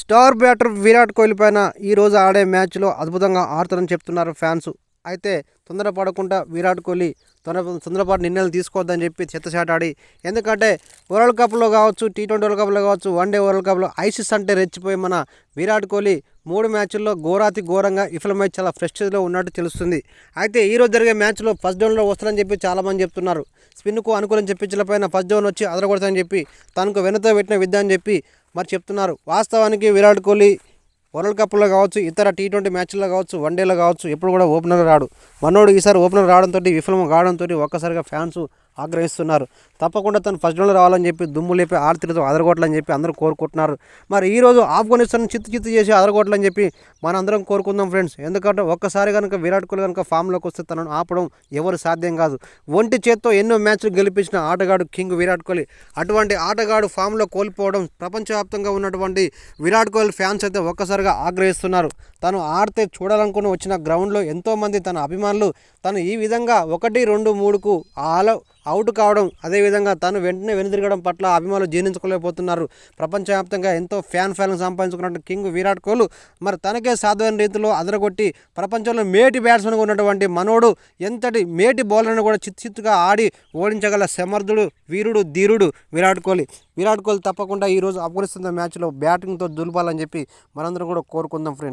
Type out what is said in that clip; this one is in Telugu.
స్టార్ బ్యాటర్ విరాట్ కోహ్లీ పైన ఈరోజు ఆడే మ్యాచ్లో అద్భుతంగా ఆడుతారని చెప్తున్నారు ఫ్యాన్స్. అయితే తొందరపడకుండా విరాట్ కోహ్లీ తొందర తొందరపాటు నిర్ణయాలు తీసుకోవద్దని చెప్పి చెత్తచాట ఆడి ఎందుకంటే వరల్డ్ కప్లో కావచ్చు టీ ట్వంటీ వరల్డ్ కప్లో కావచ్చు వన్ డే వరల్డ్ కప్లో ఐసిస్ అంటే రెచ్చిపోయి మన విరాట్ కోహ్లీ మూడు మ్యాచ్ల్లో ఘోరాతి ఘోరంగా విఫలమై చాలా ఫ్రెష్లో ఉన్నట్టు తెలుస్తుంది. అయితే ఈరోజు జరిగే మ్యాచ్లో ఫస్ట్ డౌన్లో వస్తారని చెప్పి చాలామంది చెప్తున్నారు. స్పిన్కు అనుకూలం చెప్పించిన పైన ఫస్ట్ డౌన్ వచ్చి అదరగొడతానని చెప్పి తనకు వెనుతో పెట్టిన విద్య అని చెప్పి మరి చెప్తున్నారు. వాస్తవానికి విరాట్ కోహ్లీ వరల్డ్ కప్లో కావచ్చు ఇతర టీ ట్వంటీ మ్యాచ్ల్లో కావచ్చు వన్డేలో కావచ్చు ఎప్పుడు కూడా ఓపెనర్ రాడు. మనోడు ఈసారి ఓపెనర్ రావడంతో విఫలం కావడంతో ఒక్కసారిగా ఫ్యాన్స్ ఆగ్రహిస్తున్నారు. తప్పకుండా తను ఫస్ట్ రౌండ్లో రావాలని చెప్పి దుమ్ము లేపి ఆర్తితో అదరగొట్టాలని చెప్పి అందరూ కోరుకుంటున్నారు. మరి ఈరోజు ఆఫ్ఘనిస్తాన్ చిత్తు చిత్తు చేసి అదరగొట్టాలని చెప్పి మనందరం కోరుకుందాం ఫ్రెండ్స్ ఎందుకంటే ఒక్కసారి కనుక విరాట్ కోహ్లీ కనుక ఫామ్లోకి వస్తే తనను ఆపడం ఎవరు సాధ్యం కాదు. ఒంటి చేత్తో ఎన్నో మ్యాచ్లు గెలిపించిన ఆటగాడు కింగ్ విరాట్ కోహ్లీ. అటువంటి ఆటగాడు ఫామ్లో కోల్పోవడం ప్రపంచవ్యాప్తంగా ఉన్నటువంటి విరాట్ కోహ్లీ ఫ్యాన్స్ అయితే ఒక్కసారిగా ఆగ్రహిస్తున్నారు. తను ఆడితే చూడాలనుకుని వచ్చిన గ్రౌండ్లో ఎంతోమంది తన అభిమానులు తను ఈ విధంగా ఒకటి రెండు మూడుకు ఆల అవుట్ కావడం అదేవిధంగా తను వెంటనే వెనుదిరగడం పట్ల అభిమానులు జీర్ణించుకోలేకపోతున్నారు. ప్రపంచవ్యాప్తంగా ఎంతో ఫ్యాన్ ఫ్యాన్ సంపాదించుకున్న కింగ్ విరాట్ కోహ్లీ మరి తనకే సాధారణ రీతిలో అదరగొట్టి ప్రపంచంలో మేటి బ్యాట్స్మెన్గా ఉన్నటువంటి మనోడు ఎంతటి మేటి బౌలర్ను కూడా చిత్తు చిత్తుగా ఆడి ఓడించగల సమర్థుడు వీరుడు ధీరుడు విరాట్ కోహ్లీ. విరాట్ కోహ్లీ తప్పకుండా ఈరోజు ఆఫ్ఘనిస్తాన్ మ్యాచ్లో బ్యాటింగ్తో దులపాలని చెప్పి మనందరం కూడా కోరుకుందాం ఫ్రెండ్స్